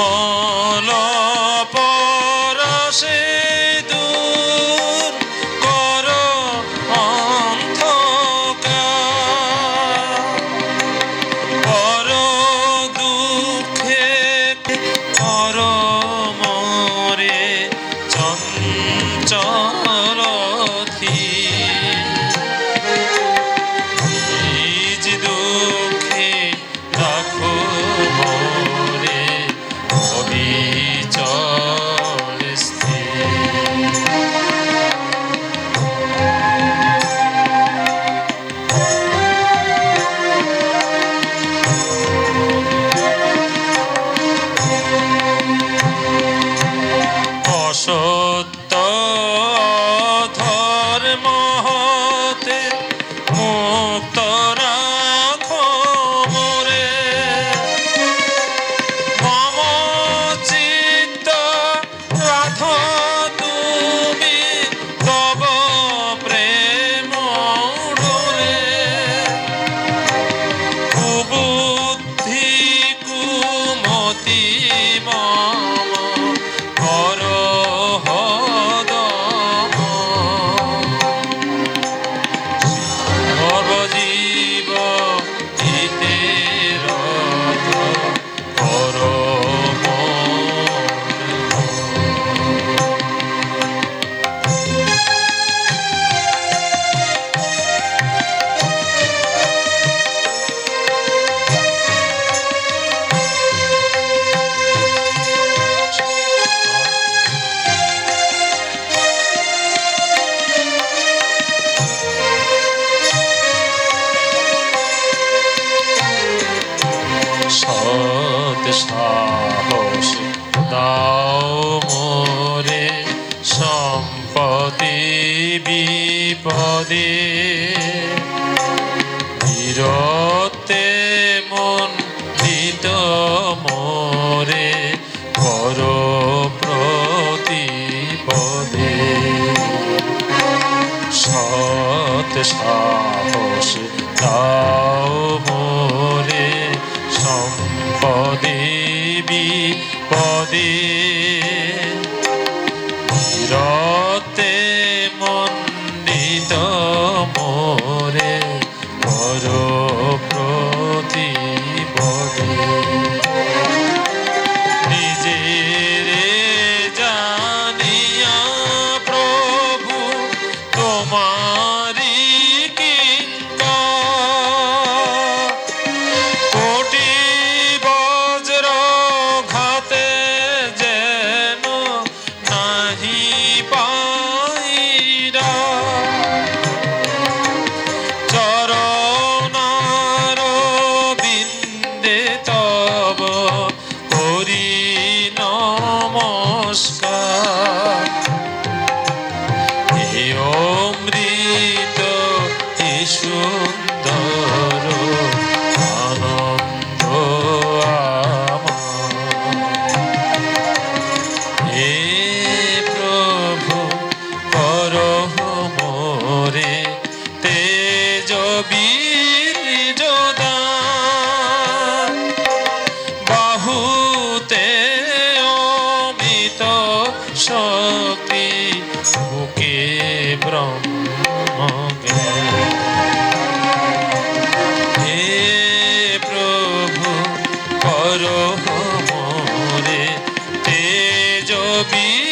মন পরশে সাহস দাও মোরে সম্পদে বিপদে। বীরতে মন দিত মোরে কর প্রতিপদে। সৎ সাহস সম্পদে বিপদে নবী